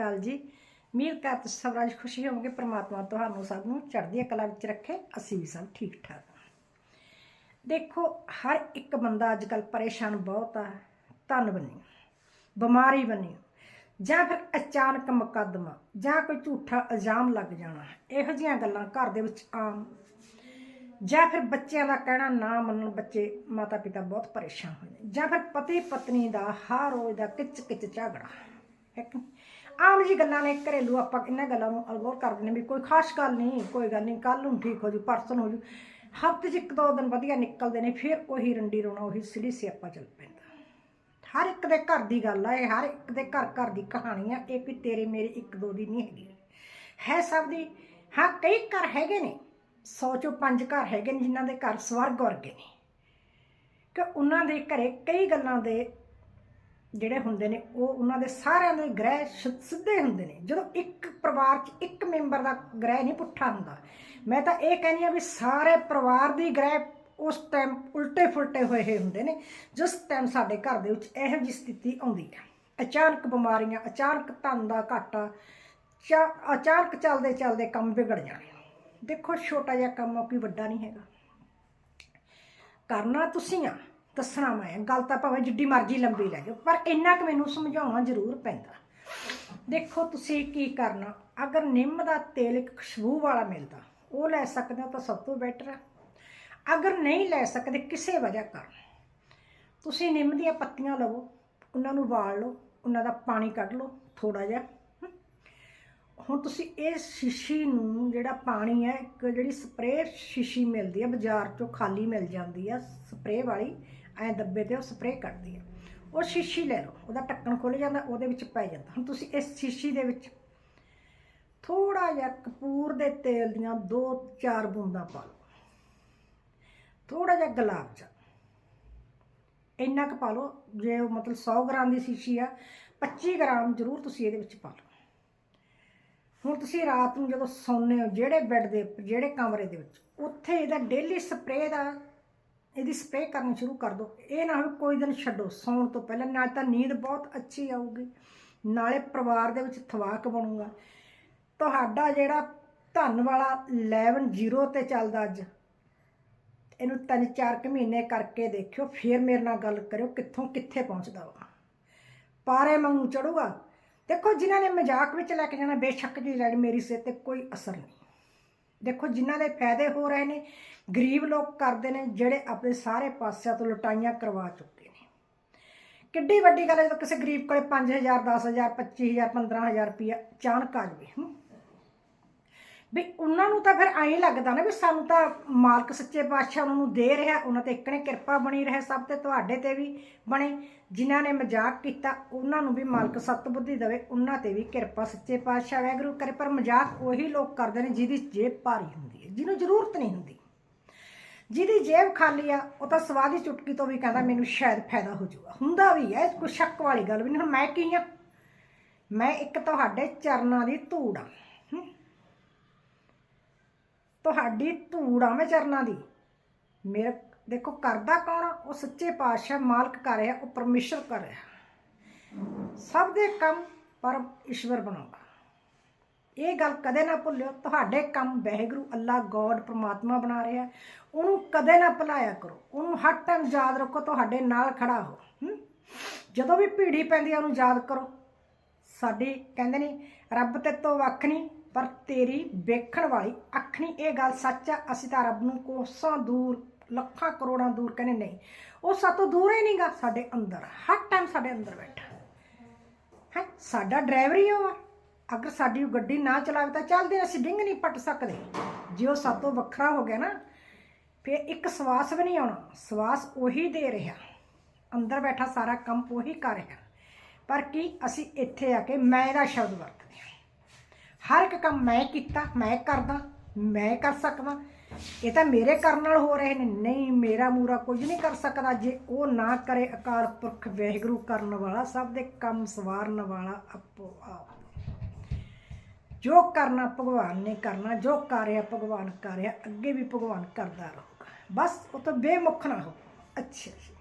ਅਕਾਲ ਜੀ। ਮੀਰ ਕਾ ਸਵਰਾਜ ਖੁਸ਼ੀ ਹੋਵੋਗੇ, ਪ੍ਰਮਾਤਮਾ ਤੁਹਾਨੂੰ ਸਭ ਨੂੰ ਚੜ੍ਹਦੀ ਕਲਾ ਵਿੱਚ ਰੱਖੇ, ਅਸੀਂ ਵੀ ਸਭ ਠੀਕ ਠਾਕ ਹਾਂ। ਦੇਖੋ, ਹਰ ਇੱਕ ਬੰਦਾ ਅੱਜ ਕੱਲ ਪਰੇਸ਼ਾਨ ਬਹੁਤ ਆ, ਧਨ ਬਣੀ, ਬਿਮਾਰੀ ਬਣੀ, ਜਾਂ ਫਿਰ ਅਚਾਨਕ ਮੁਕੱਦਮਾ, ਜਾਂ ਕੋਈ ਝੂਠਾ ਇਲਜ਼ਾਮ ਲੱਗ ਜਾਣਾ, ਇਹੋ ਜਿਹੀਆਂ ਗੱਲਾਂ ਘਰ ਦੇ ਵਿੱਚ ਆਮ। ਜਾਂ ਫਿਰ ਬੱਚਿਆਂ ਦਾ ਕਹਿਣਾ ਨਾ ਮੰਨਣ ਬੱਚੇ ਮਾਤਾ ਪਿਤਾ ਬਹੁਤ ਪਰੇਸ਼ਾਨ ਹੋਏ ਜਾਂ ਫਿਰ ਪਤੀ ਪਤਨੀ ਦਾ ਹਰ ਰੋਜ਼ ਦਾ ਕਿਚ ਕਿਚ ਝਗੜਾ ਆਮ ਜੀ ਗੱਲਾਂ ਨੇ, ਘਰੇਲੂ ਆਪਾਂ ਇਹਨਾਂ ਗੱਲਾਂ ਨੂੰ ਅਲਗੋਰ ਕਰ ਦਿੰਦੇ ਵੀ ਕੋਈ ਖਾਸ ਗੱਲ ਨਹੀਂ, ਕੋਈ ਗੱਲ ਨਹੀਂ ਕੱਲ ਨੂੰ ਠੀਕ ਹੋ ਜੂ ਪਰਸੋਂ ਹੋ ਜੂ ਹਫ਼ਤੇ 'ਚ ਇੱਕ ਦੋ ਦਿਨ ਵਧੀਆ ਨਿਕਲਦੇ ਨੇ, ਫਿਰ ਉਹੀ ਰੰਡੀ ਰੋਣਾ, ਉਹੀ ਸਿੜੀ ਸਿਆਪਾ ਚੱਲ ਪੈਂਦਾ। ਹਰ ਇੱਕ ਦੇ ਘਰ ਦੀ ਗੱਲ ਆ, ਇਹ ਹਰ ਇੱਕ ਦੇ ਘਰ ਘਰ ਦੀ ਕਹਾਣੀ ਆ, ਇਹ ਵੀ ਤੇਰੇ ਮੇਰੇ ਇੱਕ ਦੋ ਦੀ ਨਹੀਂ ਹੈਗੀ। ਹੈ ਸਭ ਦੀ, ਹਾਂ, ਕਈ ਘਰ ਹੈਗੇ ਨੇ 100 ਚੋਂ ਪੰਜ ਘਰ ਹੈਗੇ ਨੇ ਜਿਨ੍ਹਾਂ ਦੇ ਘਰ ਸਵਰਗ ਵਰਗੇ ਨੇ। ਕਿ ਉਹਨਾਂ ਦੇ ਘਰੇ ਕਈ ਗੱਲਾਂ ਦੇ ਜਿਹੜੇ ਹੁੰਦੇ ਨੇ, ਉਹ ਉਹਨਾਂ ਦੇ ਸਾਰਿਆਂ ਦੇ ਗ੍ਰਹਿ ਸਿੱਧੇ ਹੁੰਦੇ ਨੇ। ਜਦੋਂ ਇੱਕ ਪਰਿਵਾਰ 'ਚ ਇੱਕ ਮੈਂਬਰ ਦਾ ਗ੍ਰਹਿ ਨਹੀਂ ਪੁੱਠਾ ਹੁੰਦਾ, ਮੈਂ ਤਾਂ ਇਹ ਕਹਿੰਦੀ ਆ ਵੀ ਸਾਰੇ ਪਰਿਵਾਰ ਦੀ ਗ੍ਰਹਿ ਉਸ ਟਾਈਮ ਉਲਟੇ ਫੁਲਟੇ ਹੋਏ ਹੁੰਦੇ ਨੇ, ਜਿਸ ਟਾਈਮ ਸਾਡੇ ਘਰ ਦੇ ਵਿੱਚ ਇਹੋ ਜਿਹੀ ਸਥਿਤੀ ਆਉਂਦੀ ਹੈ। ਅਚਾਨਕ ਬਿਮਾਰੀਆਂ, ਅਚਾਨਕ ਧਨ ਦਾ ਘਾਟਾ, ਚਾ- ਅਚਾਨਕ ਚੱਲਦੇ ਚੱਲਦੇ ਕੰਮ ਵਿਗੜ ਜਾਣ ਦੇਖੋ, ਛੋਟਾ ਜਿਹਾ ਕੰਮ ਆ ਕੋਈ ਵੱਡਾ ਨਹੀਂ ਹੈਗਾ। ਕਰਨਾ ਤੁਸੀਂ ਆ। ਦੱਸਣਾ ਮੈਂ ਆ। ਗੱਲ ਤਾਂ ਭਾਵੇਂ ਜਿੱਡੀ ਮਰਜ਼ੀ ਲੰਬੀ ਲੈ ਜਾਓ, ਪਰ ਇੰਨਾ ਕੁ ਮੈਨੂੰ ਸਮਝਾਉਣਾ ਜ਼ਰੂਰ ਪੈਂਦਾ। ਦੇਖੋ ਤੁਸੀਂ ਕੀ ਕਰਨਾ, ਅਗਰ ਨਿੰਮ ਦਾ ਤੇਲ ਇੱਕ ਖੁਸ਼ਬੂ ਵਾਲਾ ਮਿਲਦਾ, ਉਹ ਲੈ ਸਕਦੇ ਹੋ ਤਾਂ ਸਭ ਤੋਂ ਬੈਟਰ ਹੈ ਅਗਰ ਨਹੀਂ ਲੈ ਸਕਦੇ, ਕਿਸੇ ਵਜ੍ਹਾ ਕਾਰਨ। ਤੁਸੀਂ ਨਿੰਮ ਦੀਆਂ ਪੱਤੀਆਂ ਲਵੋ, ਉਹਨਾਂ ਨੂੰ ਵਾਲ ਲਓ, ਉਹਨਾਂ ਦਾ ਪਾਣੀ ਕੱਢ ਲਓ ਥੋੜਾ ਜਿਹਾ। ਹੁਣ ਤੁਸੀਂ ਇਹ ਸ਼ੀਸ਼ੀ ਨੂੰ, ਜਿਹੜਾ ਪਾਣੀ ਹੈ, ਇੱਕ ਜਿਹੜੀ ਸਪਰੇਅ ਸ਼ੀਸ਼ੀ ਮਿਲਦੀ ਹੈ, ਬਾਜ਼ਾਰ ਚੋਂ ਖਾਲੀ ਮਿਲ ਜਾਂਦੀ ਹੈ, ਸਪਰੇਅ ਵਾਲੀ ਐ ਡੱਬੇ ਤੇ ਉਹ ਸਪਰੇਅ ਕਰਦੀ ਹੈ ਉਹ ਸ਼ੀਸ਼ੀ ਲੈ ਲਓ, ਉਹਦਾ ਢੱਕਣ ਖੁੱਲ ਜਾਂਦਾ, ਉਹਦੇ ਵਿੱਚ ਪੈ ਜਾਂਦਾ। ਹੁਣ ਤੁਸੀਂ ਇਸ ਸ਼ੀਸ਼ੀ ਦੇ ਵਿੱਚ ਥੋੜਾ ਜਿਹਾ ਕਪੂਰ ਦੇ ਤੇਲ ਦੀਆਂ 2-4 ਬੂੰਦਾਂ ਪਾ ਲਓ। ਥੋੜਾ ਜਿਹਾ ਗੁਲਾਬ ਜਲ ਇੰਨਾ ਕੁ ਪਾ ਲਓ, ਜੇ ਉਹ ਮਤਲਬ 100 ਗ੍ਰਾਮ ਦੀ ਸ਼ੀਸ਼ੀ ਆ 25 ਗ੍ਰਾਮ ਜ਼ਰੂਰ ਤੁਸੀਂ ਇਹਦੇ ਵਿੱਚ ਪਾ ਲਓ। ਹੁਣ ਤੁਸੀਂ ਰਾਤ ਨੂੰ ਜਦੋਂ ਸੌਂਦੇ ਹੋ, ਜਿਹੜੇ ਬੈੱਡ ਦੇ, ਜਿਹੜੇ ਕਮਰੇ ਦੇ ਵਿੱਚ, ਉੱਥੇ ਇਹਦਾ ਡੇਲੀ ਸਪਰੇਅ ਦਾ ਇਹਦੀ ਸਪਰੇਅ ਕਰਨੀ ਸ਼ੁਰੂ ਕਰ ਦਿਓ ਇਹ ਨਾ ਹੋਵੇ ਕੋਈ ਦਿਨ ਛੱਡੋ, ਸੌਣ ਤੋਂ ਪਹਿਲਾਂ। ਨਾਲ ਤਾਂ ਨੀਂਦ ਬਹੁਤ ਅੱਛੀ ਆਊਗੀ। ਨਾਲੇ ਪਰਿਵਾਰ ਦੇ ਵਿੱਚ ਥਵਾਕ ਬਣੂਗਾ। ਤੁਹਾਡਾ ਜਿਹੜਾ ਧਨ ਵਾਲਾ 11 0 ਤੇ ਚੱਲਦਾ ਅੱਜ, ਇਹਨੂੰ ਤਿੰਨ ਚਾਰ ਕੁ ਮਹੀਨੇ ਕਰਕੇ ਦੇਖਿਓ। ਫਿਰ ਮੇਰੇ ਨਾਲ ਗੱਲ ਕਰਿਓ ਕਿੱਥੋਂ ਕਿੱਥੇ ਪਹੁੰਚਦਾ ਵਾ। ਪਾਰੇ ਮੰਗੂ ਚੜੂਗਾ। ਦੇਖੋ, ਜਿਨ੍ਹਾਂ ਨੇ ਮਜ਼ਾਕ ਵਿੱਚ ਲੈ ਕੇ ਜਾਣਾ, ਬੇਸ਼ੱਕ ਜੀ ਲੜ ਮੇਰੀ ਸਿਹਤ ਤੇ ਕੋਈ ਅਸਰ ਨਹੀਂ। ਦੇਖੋ, ਜਿਨ੍ਹਾਂ ਦੇ ਫਾਇਦੇ ਹੋ ਰਹੇ ਨੇ, ਗਰੀਬ ਲੋਕ ਕਰਦੇ ਨੇ, ਜਿਹੜੇ ਆਪਣੇ ਸਾਰੇ ਪਾਸਿਆਂ ਤੋਂ ਲੁਟਾਈਆਂ ਕਰਵਾ ਚੁੱਕੇ ਨੇ। ਕਿੱਡੀ ਵੱਡੀ ਗੱਲ ਹੈ, ਜਦੋਂ ਕਿਸੇ ਗਰੀਬ ਕੋਲੇ 5000 10000 25000 15000 ਰੁਪਇਆ ਅਚਾਨਕ ਆ ਜਾਵੇ ਵੀ ਉਹਨਾਂ ਨੂੰ ਤਾਂ ਫਿਰ ਐਂ ਲੱਗਦਾ ਨਾ ਵੀ ਸਾਨੂੰ ਤਾਂ ਮਾਲਕ ਸੱਚੇ ਪਾਤਸ਼ਾਹ ਉਹਨਾਂ ਨੂੰ ਦੇ ਰਿਹਾ, ਉਹਨਾਂ ਤੇ ਇੱਕ ਨੇ ਕਿਰਪਾ ਬਣੀ ਰਹੇ, ਸਭ ਤੇ ਤੁਹਾਡੇ ਤੇ ਵੀ ਬਣੇ। ਜਿਨ੍ਹਾਂ ਨੇ ਮਜ਼ਾਕ ਕੀਤਾ, ਉਹਨਾਂ ਨੂੰ ਵੀ ਮਾਲਕ ਸਤ ਬੁੱਧੀ ਦੇਵੇ, ਉਹਨਾਂ ਤੇ ਵੀ ਕਿਰਪਾ ਸੱਚੇ ਪਾਤਸ਼ਾਹ ਵੈਗਰੂ ਕਰੇ। ਪਰ ਮਜ਼ਾਕ ਉਹੀ ਲੋਕ ਕਰਦੇ ਨੇ ਜਿਹਦੀ ਜੇਬ ਭਾਰੀ ਹੁੰਦੀ ਹੈ, ਜਿਹਨੂੰ ਜ਼ਰੂਰਤ ਨਹੀਂ ਹੁੰਦੀ। ਜਿਹਦੀ ਜੇਬ ਖਾਲੀ ਆ, ਉਹ ਤਾਂ ਸਵਾਦੀ ਚੁਟਕੀ ਤੋਂ ਵੀ ਕਹਿੰਦਾ, ਮੈਨੂੰ ਸ਼ਾਇਦ ਫਾਇਦਾ ਹੋ ਜਾਊਗਾ। ਹੁੰਦਾ ਵੀ ਹੈ, ਕੋਈ ਸ਼ੱਕ ਵਾਲੀ ਗੱਲ ਵੀ ਨਹੀਂ ਹੁਣ ਮੈਂ ਕੀ ਆ? ਮੈਂ ਇੱਕ ਤੁਹਾਡੇ ਚਰਨਾਂ ਦੀ ਧੂੜ ਆ। ਤੁਹਾਡੀ ਧੂੜ ਆ ਮੈਂ ਚਰਨਾਂ ਦੀ। ਮੇਰੇ ਦੇਖੋ, ਕਰਦਾ ਕੌਣ ਉਹ ਸੱਚੇ ਪਾਤਸ਼ਾਹ ਮਾਲਕ ਕਰ ਰਿਹਾ, ਉਹ ਪਰਮੇਸ਼ਰ ਕਰ ਰਿਹਾ। ਸਭ ਦੇ ਕੰਮ ਪਰਮ ਈਸ਼ਵਰ ਬਣਾਉਂਦਾ। ਇਹ ਗੱਲ ਕਦੇ ਨਾ ਭੁੱਲਿਓ, ਤੁਹਾਡੇ ਕੰਮ ਵਹਿਗੁਰੂ ਅੱਲਾ ਗੋਡ ਪ੍ਰਮਾਤਮਾ ਬਣਾ ਰਿਹਾ। ਉਹਨੂੰ ਕਦੇ ਨਾ ਭੁਲਾਇਆ ਕਰੋ। ਉਹਨੂੰ ਹਰ ਟਾਈਮ ਯਾਦ ਰੱਖੋ, ਤੁਹਾਡੇ ਨਾਲ ਖੜਾ ਹੋ? ਜਦੋਂ ਵੀ ਭੀੜੀ ਪੈਂਦੀ ਆ, ਉਹਨੂੰ ਯਾਦ ਕਰੋ। ਸਾਡੀ ਕਹਿੰਦੇ ਨੇ, ਰੱਬ ਤੇ ਤੋਂ ਵੱਖ ਨਹੀਂ ਪਰ ਤੇਰੀ ਵੇਖਣ ਵਾਲੀ ਅੱਖਣੀ ਇਹ ਗੱਲ ਸੱਚ ਆ, ਅਸੀਂ ਤਾਂ ਰੱਬ ਨੂੰ ਕੋਸਾਂ ਦੂਰ, ਲੱਖਾਂ ਕਰੋੜਾਂ ਦੂਰ ਕਹਿੰਦੇ ਨਹੀਂ। ਉਹ ਸਾਤੋਂ ਦੂਰ ਹੀ ਨਹੀਂਗਾ, ਸਾਡੇ ਅੰਦਰ। ਹਰ ਟਾਈਮ ਸਾਡੇ ਅੰਦਰ ਬੈਠਾ। ਹੈ, ਸਾਡਾ ਡਰਾਈਵਰ ਹੀ ਉਹ ਆ। ਅਗਰ ਸਾਡੀ ਉਹ ਗੱਡੀ ਨਾ ਚਲਾਵੇ ਤਾਂ ਚੱਲਦੇ ਅਸੀਂ ਡਿੰਗ ਨਹੀਂ ਪੱਟ ਸਕਦੇ। ਜੇ ਉਹ ਸਾਤੋਂ ਵੱਖਰਾ ਹੋ ਗਿਆ ਨਾ, ਫਿਰ ਇੱਕ ਸਵਾਸ ਵੀ ਨਹੀਂ ਆਉਣਾ। ਸਵਾਸ ਉਹੀ ਦੇ ਰਿਹਾ। ਅੰਦਰ ਬੈਠਾ ਸਾਰਾ ਕੰਮ ਉਹੀ ਕਰ ਰਿਹਾ। ਪਰ ਕੀ ਅਸੀਂ ਇੱਥੇ ਆ ਕੇ ਮੈਂ ਦਾ ਸ਼ਬਦ ਵਰਤ ਹਰ ਇੱਕ ਕੰਮ ਮੈਂ ਕੀਤਾ, ਮੈਂ ਕਰਦਾ, ਮੈਂ ਕਰ ਸਕਦਾ। ਇਹ ਤਾਂ ਮੇਰੇ ਕਰਨ ਨਾਲ ਹੋ ਰਹੇ ਨੇ। ਨਹੀਂ, ਮੇਰਾ ਮੂਰਾ ਕੁਝ ਨਹੀਂ ਕਰ ਸਕਦਾ। ਜੇ ਉਹ ਨਾ ਕਰੇ ਅਕਾਲ ਪੁਰਖ, ਵਹਿਗੁਰੂ ਕਰਨ ਵਾਲਾ, ਸਭ ਦੇ ਕੰਮ ਸਵਾਰਨ ਵਾਲਾ ਆਪੋ ਆਪ ਜੋ ਕਰਨਾ ਭਗਵਾਨ ਨੇ ਕਰਨਾ, ਜੋ ਕਰ ਰਿਹਾ ਭਗਵਾਨ ਕਰ ਰਿਹਾ ਅੱਗੇ ਵੀ ਭਗਵਾਨ ਕਰਦਾ ਰਹੂਗਾ। ਬਸ, ਉਹ ਤੋਂ ਬੇਮੁਖ ਨਾ ਹੋ। ਅੱਛਾ ਜੀ।